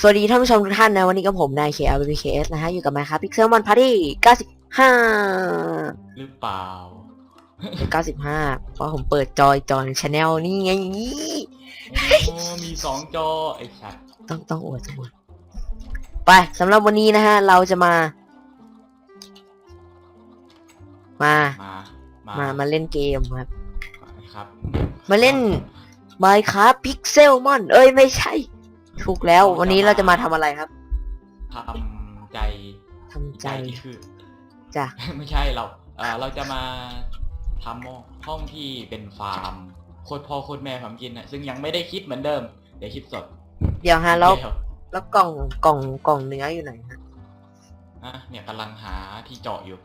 สวัสดีท่านผู้ชมทุกท่านนะวันนี้กับผมนาย KLBKS นะฮะอยู่กับไมค์ครับ Pixel Mon Party 95 หรือเปล่า 95 เพราะผมเปิดจอยจอยชาแนลนี่ไงโอ้มีสองจอ ไอ้สัตว์ต้องต้องอวดสมดไปสำหรับวันนี้นะฮะ เราจะมา มา มา มา มามาเล่นเกมครับ ครับ มาเล่น Minecraft Pixel Mon เอ้ยไม่ใช่ ถูกแล้ววันนี้เราจะมาทำอะไรครับทำใจทำใจคือจ้ะไม่ใช่เราเอ่อเราจะมาทำห้องที่เป็นฟาร์มโคตรพ่อโคตรแม่ผมกินนะซึ่งยังไม่ได้คิดเหมือนเดิม เดี๋ยวคิดสด เดี๋ยวฮะแล้วเดี๋ยวแล้วกล่องกล่องกล่องเนื้ออยู่ไหนฮะอะเนี่ยกำลังหาที่เจาะอยู่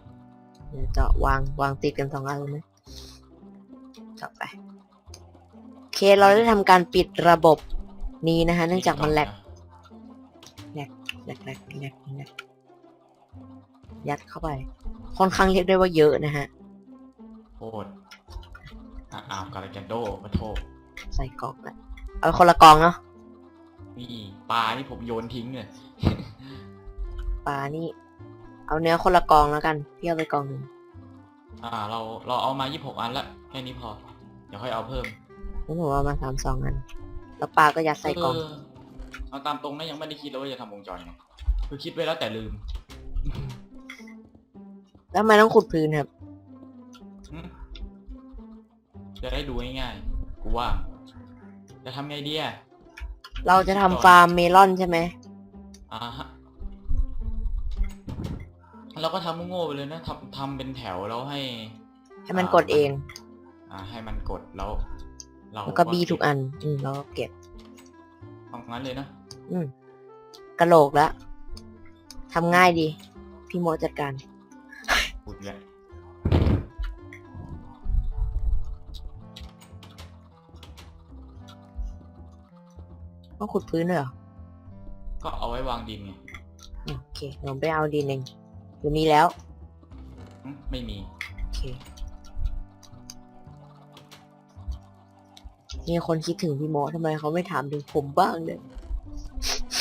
เดี๋ยวจะวางวางติดกันสองอันเลยไหมต่อไปโอเคเราได้ทำการปิดระบบ นี้นะฮะเนื่องจากมันแหลกแหลกแหลกแหลกแหลกแหลกยัดเข้าไป ค่อนข้างเรียกได้ว่าเยอะนะฮะโคตรอะอ้าวกาลาแกนโดมาโทษใส่กล่องละเอาคนละกองเนาะนี่ปลานี่ผมโยนทิ้งเลยปลานี่ เอาเนื้อคนละกองแล้วกันพี่เอาไปกองหนึ่งอ่า เราเราเอามา26อันละแค่นี้พอ เดี๋ยวค่อยเอาเพิ่มแล้วผมเอามาสามสองอัน แล้วปลาก็ยัดใส่กล่อง เเอาตามตรงนะยังไม่ได้คิดเลยว่าจะทำวงจรไงคือคิดไว้แล้วแต่ลืมแล้วทำไมต้องขุดพื้นครับ หึจะได้ดูง่ายๆกูว่า จะทำไงดีอะเราจะทำฟาร์มเมลอนใช่ไหม อ่าฮะเราก็ทำโง่ๆไปเลยนะทำทำเป็นแถวแล้วให้ ให้มันกดเอง อ่าให้มันกดแล้ว เราแล้วก็บีทุกอัน อืมแล้วก็เก็บทำงั้นเลยนะอืมกระโหลกแล้วทำง่ายดี พี่โมจัดการ พูดเลยต้องขุดพื้นด้วยเหรอก็เอาไว้วางดินไงอืมโอเคเดี๋ยวผมไปเอาดินเองหรือมีแล้วหึไม่มี โอเค มีคนคิดถึงพี่โมทำไมเขาไม่ถามถึงผมบ้างเลย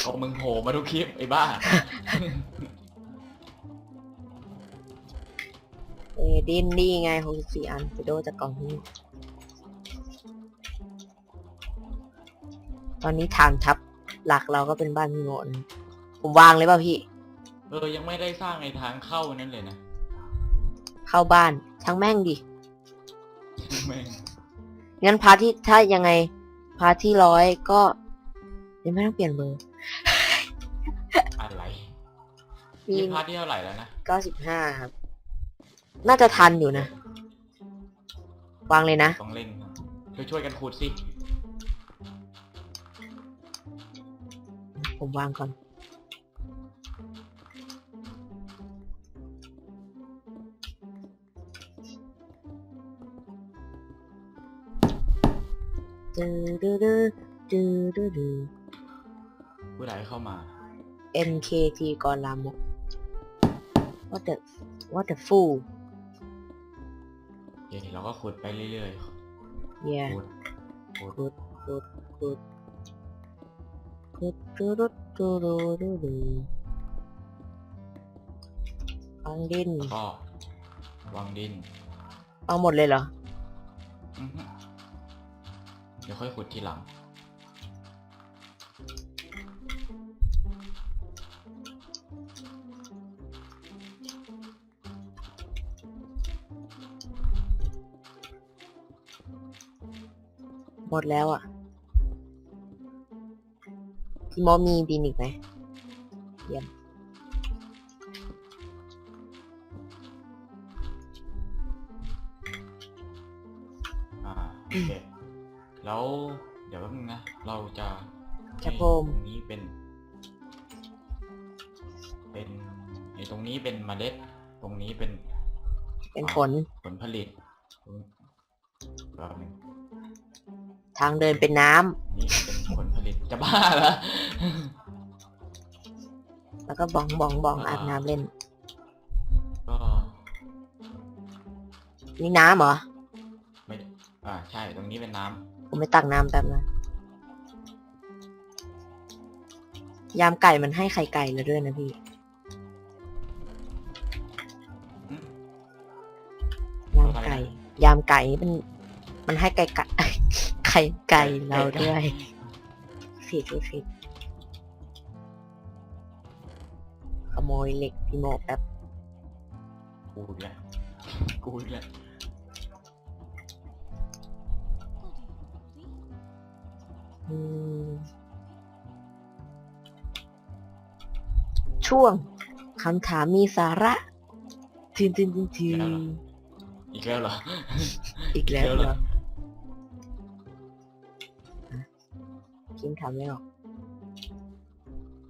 ก็มึงโผล่มาทุกคลิปไอ้บ้าเออดินนี่ไงหกสิบสี่อันไปโดจากกล่องนี้ ตอนนี้ฐานทัพหลักเราก็เป็นบ้านพี่โมนะผมวางเลยเปล่าพี่ เออ ยังไม่ได้สร้างในทางเข้านั่นเลยนะ เข้าบ้านช่างแม่งดิ แม่ง งั้นพาร์ทที่ถ้ายังไง พาร์ทที่ร้อยก็ยังไม่ต้องเปลี่ยนเบอร์อะไรมีนี่พาร์ทที่เท่าไหร่แล้วนะเก้าสิบห้าครับ น่าจะทันอยู่นะ วางเลยนะ ต้องเล่นครับช่วยช่วยๆกันขุดสิ ผมวางก่อน ดูดูดูดูดูดู ผู้ใดเข้ามา NKT กรลามก What the What the fool เดี๋ยวเราก็ขุดไปเรื่อย yeah ๆ ขุด ขุดขุดขุดขุดขุดดูดูดูดูดูดูฟังดินก็วางดินฟังหมดเลยเหรอ อือฮึ เดี๋ยวค่อยขุดทีหลัง หมดแล้วอะพี่มอมีดินอีกไหมอ่าโอเค แล้วเดี๋ยวแป๊บนึงนะ เราจะครับให้ผมตรงนี้เป็น เป็นไอ้ตรงนี้เป็นเมล็ด ตรงนี้เป็นเป็นผลผลผลิตตรงแป๊บนึงทางเดินเป็นน้ำนี่เป็นผลผลิตจะบ้าเหรอแล้วก็บ้องบ้องบ้องอาบน้ำเล่น ก็นี่น้ำเหรอ ไม่ อ่า ใช่ ตรงนี้เป็นน้ำ ผมไปตักน้ำแป๊บนะยามไก่มันให้ไข่ไก่แล้วด้วยนะพี่ ยามไก่ ยามไก่นี่มันมันให้ไก่ไก่ไข่ไก่เราด้วยผิดผิดขโมยเหล็กพี่โมแป๊บกูอีกแล้วกูอีกแล้ว ช่วงคำถามมีสาระทินทินทินทินอีกแล้วเหรอ อีกแล้วเดี๋ยวเหรอเหรอฮะคิมถามไม่ออก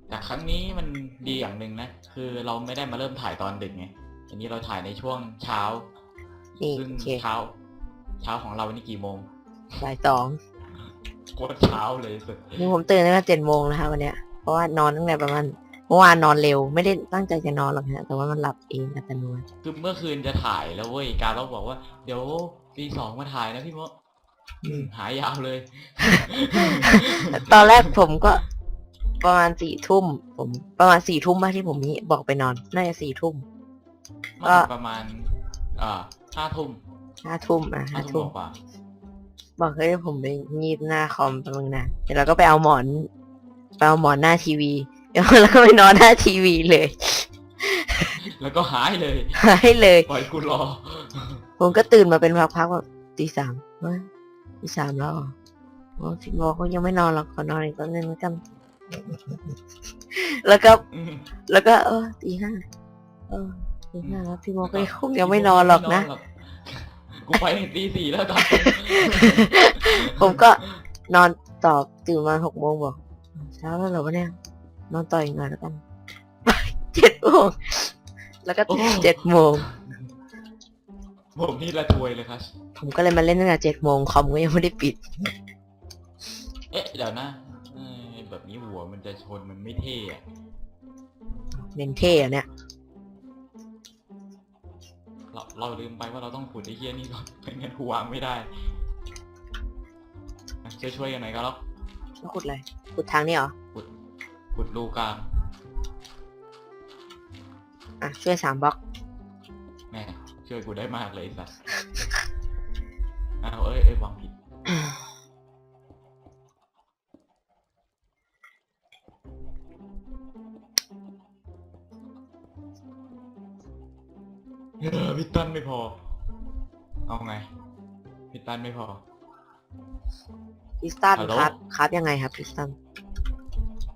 แต่ครั้งนี้มันดีอย่างหนึ่งนะ คือเราไม่ได้มาเริ่มถ่ายตอนดึกไงอันนี้เราถ่ายในช่วงเช้า นี่ซึ่งโอเคเช้า เช้าของเรานี่กี่โมงบ่ายสอง โคตรเช้าเลยสุดนี่ผมตื่นตั้งแต่เจ็ดโมงนะคะวันเนี้ย เพราะว่านอนตั้งแต่ประมาณเมื่อวานนอนเร็ว ไม่ได้ตั้งใจจะนอนหรอกฮะแต่ว่ามันหลับเองอัตโนมัติคือเมื่อคืนจะถ่ายแล้วเว้ยการเราบอกว่า เดี๋ยวตีสองมาถ่ายนะพี่มดอืมหายยาวเลย ตอนแรกผมก็ประมาณสี่ทุ่ม ผมประมาณสี่ทุ่มมากที่ผมนี้บอกไปนอน น่าจะสี่ทุ่มมันก็ประมาณ อ่าห้าทุ่มห้าทุ่มอะห้าห้าทุ่ทุ่มมกว่า บอกเฮ้ยผมไปงีบหน้าคอมแป๊บนึงนะเดี๋ยวเราก็ไปเอาหมอนไปเอาหมอนหน้าทีวีแล้วก็ไปนอนหน้าทีวีเลย แล้วก็หายเลย หายเลย ปล่อยกูรอ ผมก็ตื่นมาเป็นพักๆแบบตีสามเฮ้ยตีสามแล้วเหรอโอ้พี่บอกเขายังไม่นอนหรอกขอนอนอีกแป๊บนึงแล้วกันแล้วก็อืมแล้วก็ เออตีห้าเออตีห้าแล้วพี่โมก็คงยังไม่นอนหรอกนะ กูไปตีสี่แล้วตอนผมก็นอนต่อตื่นมาหกโมงบอกเช้าแล้วเหรอวะเนี่ย นอนต่ออีกหน่อยแล้วกันเจ็ดโมงแล้วก็ตื่นเจ็ดโมงผมนี่ละทวยเลยครับ ผมก็เลยมาเล่นตั้งแต่เจ็ดโมงคอมก็ยังไม่ได้ปิด เอ๊ะ เดี๋ยวนะเอ้ยแบบนี้หัวมันจะชนมันไม่เท่อะเน้นเท่อะเนี่ย เราเราลืมไปว่าเราต้องขุดไอ้เฮี้ยนี่ก่อนไม่งั้นกูวางไม่ได้ช่วยช่วยๆกันหน่อยก็แล้วแล้วขุดอะไรขุดทางนี้เหรอขุดขุดรูกลางอะ ช่วยสามบล็อก แม่ช่วยกูได้มากเลยไอ้สัสอ้าวเอ้ยเอ้ยวาง เออพี่ตั้นไม่พอ เอาไงพี่ตั้นไม่พอ พิสตันฮัลโหล ครับครับยังไงครับพิสตัน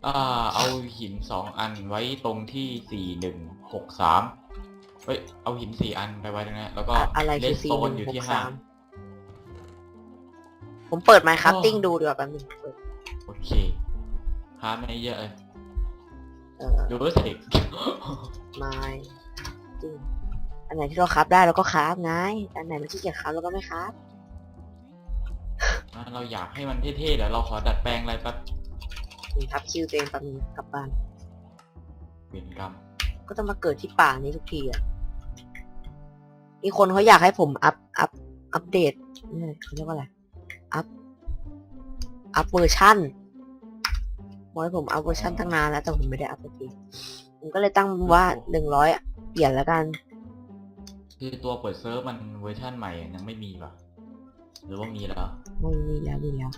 อ่า เอาหินสองอันไว้ตรงที่สี่หนึ่งหกสามเฮ้ย เอาหินสี่อันไปไว้ตรงนั้นแล้วก็อะอะไรคือเลสสี่โซหนนึ่งอยู่หกที่ห้า สามผมเปิดไมค์ครับโอ้ติ้งดูดีกว่าแป๊บนึงเปิดโอเคฮาร์ดไม่เยอะเลยเอ่อดูรู้สึกไมค์ติ้งอั นไหนที่เราครับได้เราก็ครับไงอันไหนเราขี้เกียจครับเราก็ไม่ครับเราอยากให้มันเท่ๆเดี๋ยวเราขอดัดแปลงอะไรแป๊บนี่ครับคิวตัวเองแป๊บนึงกลับบ้านเวียนกรรมก็ต้องมาเกิดที่ป่านี้ทุกทีอะ มีคนเขาอยากให้ผมอัพ อัพ อัปเดตนี่เขาเรียกว่าอะไร อัพ อัพเวอร์ชันบอกให้ผมอัพเวอร์ชันตั้งนานแล้วแต่ผมไม่ได้อัพสักทีผมก็เลยตั้งว่าหนึ่งร้อยเปลี่ยนแล้วกัน คือตัวเปิดเซิร์ฟมันเวอร์ชั่นใหม่ยังไม่มีป่ะ หรือว่ามีแล้ว ไม่มีแล้วมีแล้ว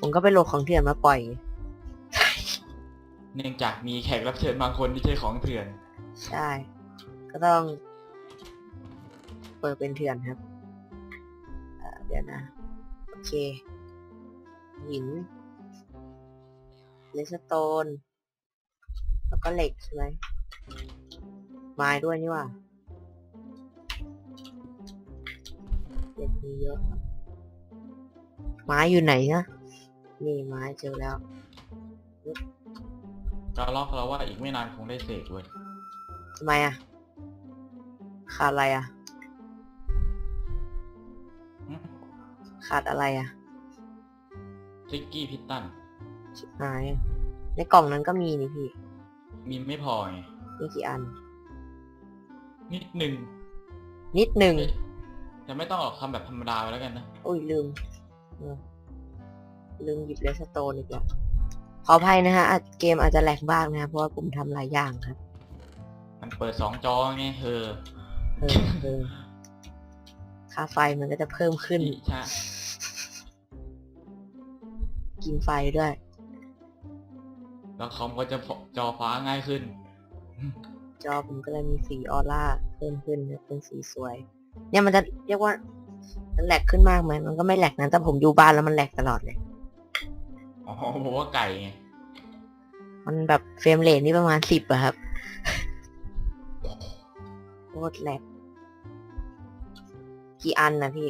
ผมก็ไปโหลดของเถื่อนมาปล่อย เนื่องจากมีแขกรับเชิญบางคนที่ใช้ของเถื่อน ใช่ ก็ต้อง เปิดเป็นเถื่อนครับเอ่อเดี๋ยวนะ โอเค หินเลสโตน แล้วก็เหล็กใช่ไหมไม้ด้วยนี่หว่า เหล็กมีเยอะไม้อยู่ไหนนะนี่ไม้เจอแล้วก็ล็อกเราว่าอีกไม่นานคงได้เสกเว้ยทำไมอะขาดอะไรอะ หึขาดอะไรอะทริกกี้พิตตัน ชิบหายอะในกล่องนั้นก็มีนี่พี่มีไม่พอไงมีกี่อัน นิดหนึ่งนิดหนึ่งเอ้ย จะไม่ต้องหรอกทำแบบธรรมดาไปแล้วกันนะอุ้ยลืมเออลืมหยิบเลสโตนอีกแล้วขออภัยนะฮะอาจเกมอาจจะแหลกบ้างนะครับเพราะว่าผมทำหลายอย่างครับมันเปิดสองจอไงเออเออเออค่าไฟมันก็จะเพิ่มขึ้นที่ใช่กินไฟด้วย แล้วคอมก็จะจอฟ้าง่ายขึ้น จอผมก็เลยมีสีออร่าเพิ่มขึ้นนะเป็นสีสวย เนี่ยมันจะเรียกว่ามันแหลกขึ้นมากไหมมันก็ไม่แหลกนะแต่ผมอยู่บ้านแล้วมันแหลกตลอดเลย อ๋อผมว่าไก่ไงมันแบบเฟรมเรทนี่ประมาณสิบอะครับโคตรแหลกกี่อันนะพี่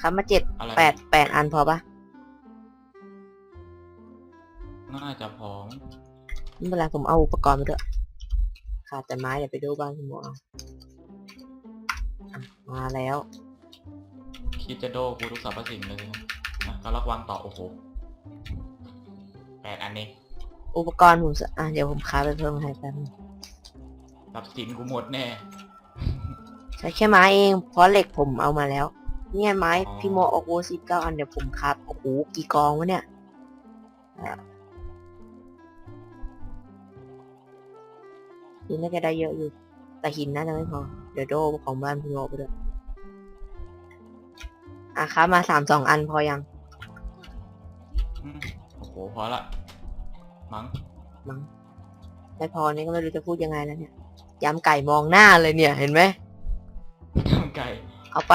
ครับมาเจ็ดอะไรแปดแปดอันพอปะน่าจะพร้อมไม่เป็นไรผมเอาอุปกรณ์มาด้วยขาดแต่ไม้เดี๋ยวไปดูบ้านคุณหมอเอาอะ มาแล้ว คิดจะโดกูทุกสรรพสิ่งเลยนะอะก็รักวางต่อโอ้โหแปดอันเองอุปกรณ์ผมสะอะเดี๋ยวผมค้าไปเพิ่มให้แป๊บนึงทรัพย์สินกูหมดแน่ ใช้แค่ไม้เองเพราะเหล็กผมเอามาแล้ว เนี่ยไม้อ๋อ พี่โมออกโวสิบเก้าอันเดี๋ยวผมครับโอ้โหกี่กองวะเนี่ยอะหินน่าจะได้เยอะอยู่ แต่หินน่าจะไม่พอ เดี๋ยวโดของบ้านพี่โมไปด้วยอะครับมาสามสองอันพอยังอืมโอ้โหพอละ มั้งมั้งไม่พอนี่ก็ไม่รู้จะพูดยังไงแล้วเนี่ยยำไก่มองหน้าเลยเนี่ยเห็นไหมข้างไก่เอาไป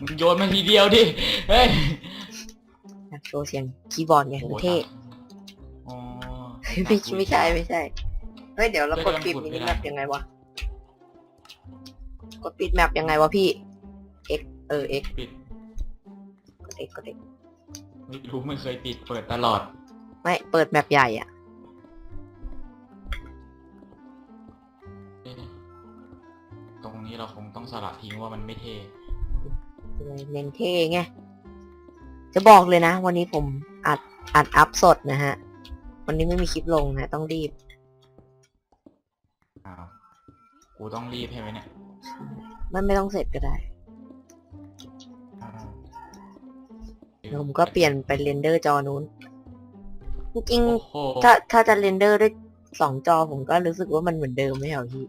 มึงโยนมาทีเดียวดิ เฮ้ยอยากโชว์เสียงคีย์บอร์ดไงโอ้มันโหเท่อ๋อไม่ไม่ใช่ไม่ใช่ เฮ้ยเดี๋ยวเรากดเฮ้ยปิดกดมิไม่นิได้แมปยังไงวะ กดปิดแมปยังไงวะพี่ x เออ x ปิดกด x กด x ไม่รู้ไม่เคยปิดเปิดตลอด ไม่ เปิดแมปใหญ่อะเอ๊ะตรงนี้เราคงต้องสละทิ้งว่ามันไม่เท่เลยเน้นเท่ไง จะบอกเลยนะ วันนี้ผมอัดอัดอัพสดนะฮะ วันนี้ไม่มีคลิปลงนะ ต้องรีบ กูต้องรีบใช่ไหมเนี่ยมันไม่ต้องเสร็จก็ได้อ้าวเดี๋ยวผมก็เปลี่ยนไปเรนเดอร์จอนู้น จริงโอ้โหๆถ้าถ้าจะเรนเดอร์ด้วยสองจอผมก็รู้สึกว่ามันเหมือนเดิมไม่เหรอพี่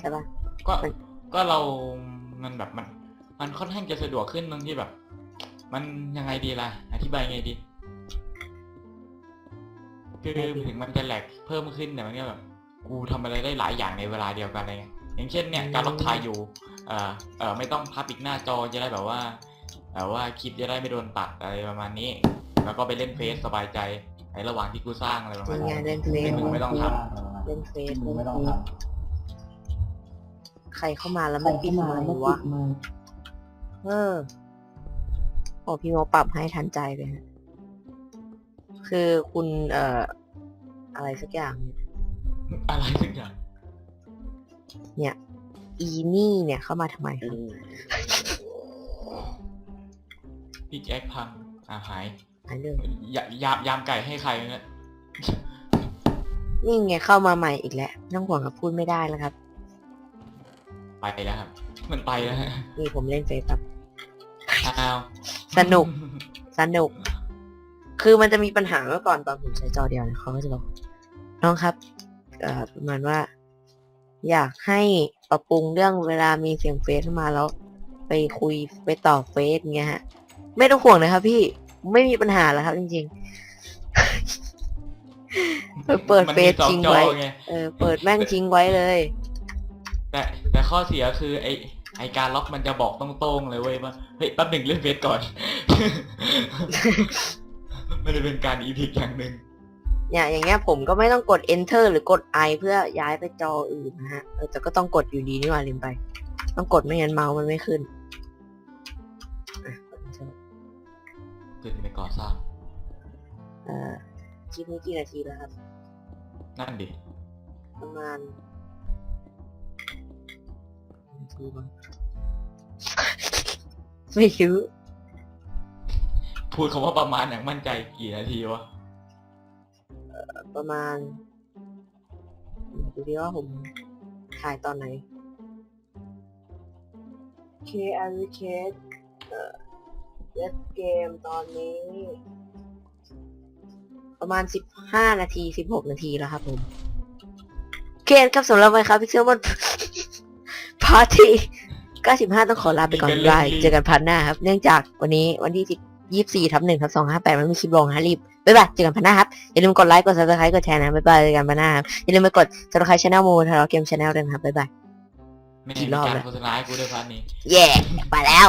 ใช่ปะ ก็มันก็เรา มันแบบมัน มันค่อนข้างจะสะดวกขึ้นตรงที่แบบ มันยังไงดีล่ะ อธิบายไงดี คือถึงมันจะแหลกเพิ่มขึ้นแต่มันก็แบบ กูทำอะไรได้หลายอย่างในเวลาเดียวกันอะไรเงี้ยอย่างเช่นเนี่ยการล็อกถ่ายอยู่เอ่อเอ่อไม่ต้องพับอีกหน้าจอจะได้แบบว่าแบบว่าคลิปจะได้ไม่โดนตัดอะไรประมาณนี้ แล้วก็ไปเล่นเฟซสบายใจในระหว่างที่กูสร้างอะไรประจมาริณงไงนี้เล่นเฟซมึงไม่ต้องทเล่นเฟซมึงเล่นไม่ต้องเฟทซใครเข้ามาแล้วำมันปิดไมค์วะเออโอ้พี่โมปรับให้ทันใจเลยฮะคือคุณเอ่ออะไรสักอย่างเนี่ยำ อะไรสักอย่างอีนี่เนี่ยเข้ามาทำไมครับพี่แจ็คพังอ่าหายหายเรื่องยายามยามไก่ให้ใครเนี่ยนี่ไงเข้ามาใหม่อีกแล้วไม่ต้องห่วงครับพูดไม่ได้แล้วครับ ไปแล้วครับ มันไปแล้วฮะนี่ผมเล่นเฟซครับอ้าวสนุก สนุก คือมันจะมีปัญหาเมื่อก่อนตอนผมใช้จอเดียวเนี่ยเขาก็จะบอกน้องครับเอ่อ ประมาณว่า อยากให้ปรับปรุงเรื่องเวลามีเสียงเฟซเข้ามาแล้ว ไปคุยไปต่อเฟซเงี้ยฮะ ไม่ต้องห่วงนะครับ พี่ไม่มีปัญหาแล้วครับ จริงๆเออเปิดมันเฟมีซสองทิ้งจอไว้ไงเออ เปิดแม่งทิ้งไว้เลย แต่แต่ข้อเสียคือไอไอการล็อกมันจะบอกตรงๆเลยเว้ยว่าเฮ้ยแป๊บหนึ่งเล่นเฟซก่อน มันจะเป็นการอีพิกอย่างหนึ่ง เนี่ยอย่างเงี้ยผมก็ไม่ต้องกด enter หรือกด i เพื่อย้ายไปจออื่นนะฮะเออแต่ก็ต้องกดอยู่ดีนี่หว่าลืมไป ต้องกดไม่งั้นเมาส์มันไม่ขึ้นอะกด enter ขึ้นไปก่อสร้าง เอ่อคลิปนี้กี่นาทีแล้วครับ นั่นดิ ประมาณนาทีบ้างไม่รู้ พูดคำว่าประมาณอย่างมั่นใจกี่นาทีวะ ประมาณดูดิว่าผมถ่ายตอนไหน K a r i c a t เเล่นเกมตอนนี้ ประมาณสิบห้านาทีสิบหกนาทีแล้วครับผมโอเคครับสำหรับวันครับพิกเซลมอนพาร์ตี้เก้าสิบห้าต้องขอลาไปก่อนบายเจอกันพาร์ทหน้าครับ เนื่องจากวันนี้วันที่สิบ ยี่สี่ทับหนึ่งทับสองห้าแปดมันมีคลิปลงนะรีบบ๊ายบายเจอกันพาร์ทหน้าครับ อย่าลืมกดไลค์กดซับสไครต์กดแชร์นะบ๊ายบายเจอกันพาร์ทหน้าครับอย่าลืมไปกดซับสไครต์ช่องโมทาร์เกมชาแนลด้วยนะครับบ๊ายบาย ไม่กี่ได้รมีอบการแล้ว โฆษณาให้กูด้วยพาร์ทนี้ เย่ไปแล้ว